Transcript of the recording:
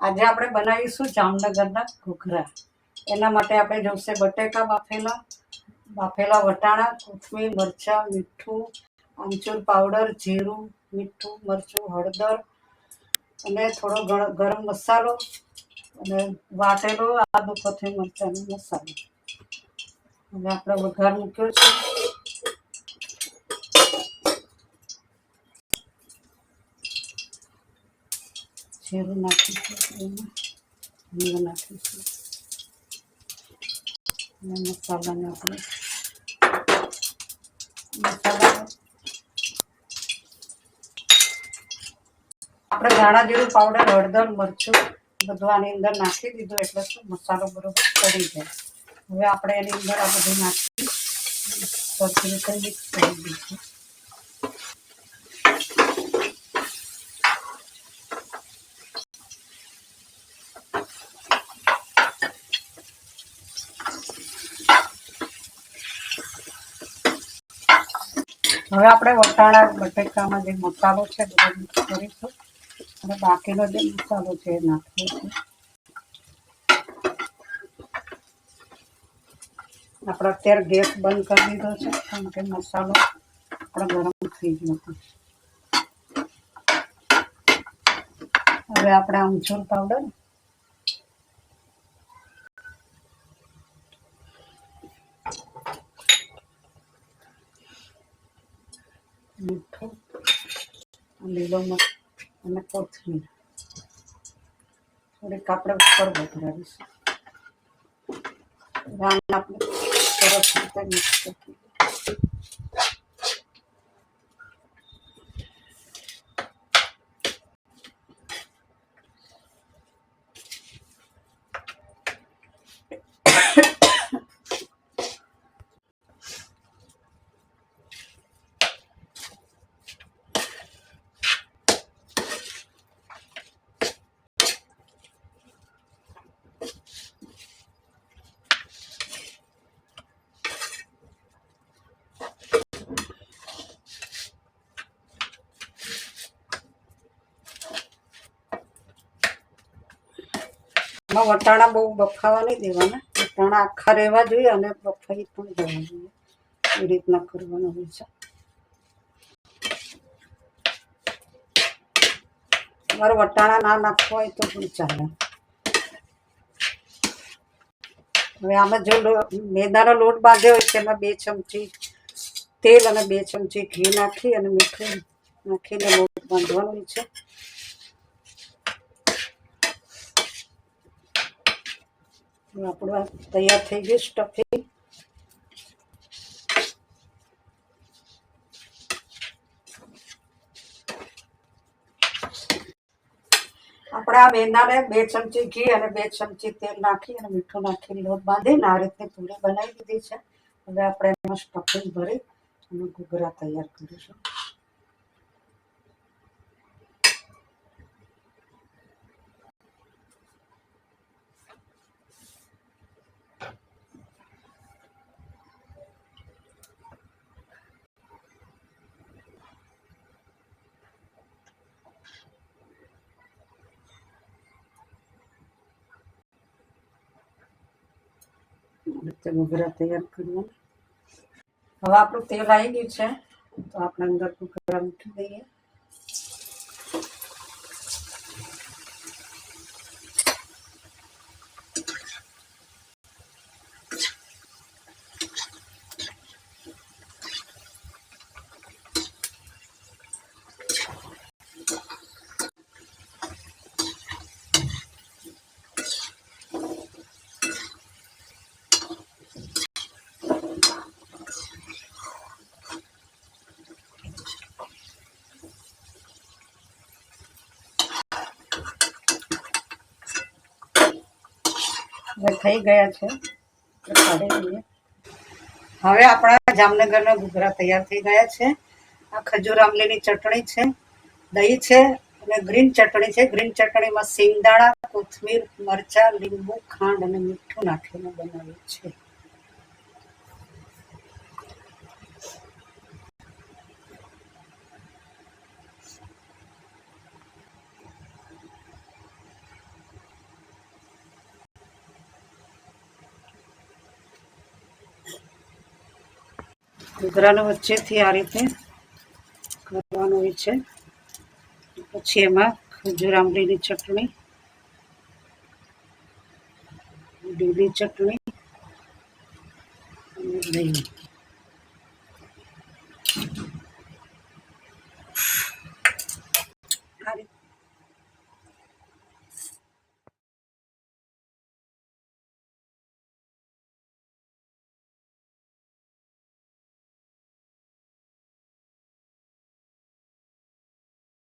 આજે આપણે બનાવીશું જામનગરના ઘૂઘરા. એના માટે આપણે જોશે બટેકા, બાફેલા બાફેલા વટાણા, કોથમીર, મરચાં, મીઠું, આમચૂર પાવડર, જીરું, મીઠું, મરચું, હળદર અને થોડો ગર- ગરમ મસાલો અને વાટેલો આદુ, કોથમીર, મરચાંનો મસાલો. હવે આપણે વઘાર મૂક્યો છે. જીરું નાખીશું એમાં લીંબુ નાખીશું અને મસાલાને આપણે મસાલા આપણે ધાણા જીરું પાવડર, હળદર, મરચું બધું આની અંદર નાખી દીધું એટલે શું? મસાલો બરોબર ચડી જાય. હવે આપણે એની અંદર આ બધું નાખી સરખી રીતે મિક્સ કરી દઈશું હવે આપણે વટાણા બટેકામાં જે મસાલો છે, બધો કરીશું. અને બાકીનો જે મસાલો છે એ નાખીશું. આપણે અત્યારે ગેસ બંધ કરી દીધો છે, કારણ કે મસાલો આપણો ગરમ થઈ ગયો હતો હવે આપણે આમચૂર પાવડર મીઠું. લીલો મરચ અને કોથમીર થોડીક આપણે ઉપર વધારીશું રાન આપણે સરસ રીતે મિક્સ કરી એમાં વટાણા બહુ બફાવા નહીં દેવાના. વટાણા આખા રહેવા જોઈએ અને બફાઈ પણ જવા જોઈએ. એ રીતના કરવાનું હોય છે. તમારે વટાણા ના નાખવા હોય તો પણ ચાલે. હવે આમાં જો મેદાનો લોટ બાંધ્યો હોય તેમાં બે ચમચી તેલ અને બે ચમચી ઘી નાખી અને મીઠું નાખીને લોટ બાંધવાનો છે. આપણું આ તૈયાર થઈ ગયું સ્ટફિંગ. આપણે આ મેંદાને બે ચમચી ઘી અને બે ચમચી તેલ નાખી અને મીઠું નાખી લોટ બાંધીને આ રીતની પૂરી બનાવી દીધી છે. હવે આપણે એમાં સ્ટફિંગ ભરી અને ઘૂઘરા તૈયાર કરીશું. રીતે ઘૂઘરા તૈયાર કરીએ. હવે આપણું તેલ આવી ગયું છે, તો આપણે અંદર ઘૂઘરા મૂકી દઈએ. થઈ ગયા છે. હવે આપણા જામનગરના ઘૂઘરા તૈયાર થઈ ગયા છે. આ ખજૂર આમલીની ચટણી છે. દહીં છે અને ગ્રીન ચટણી છે. ગ્રીન ચટણીમાં સિંગદાણા કોથમીર, મરચાં, લીંબુ, ખાંડ અને મીઠું નાખીને બનાવ્યું છે. ઘૂઘરાનો વચ્ચેથી આ રીતે કરવાનું હોય છે. પછી એમાં ખજૂર આંબલીની ચટણી લીલી ચટણી અને દહીં.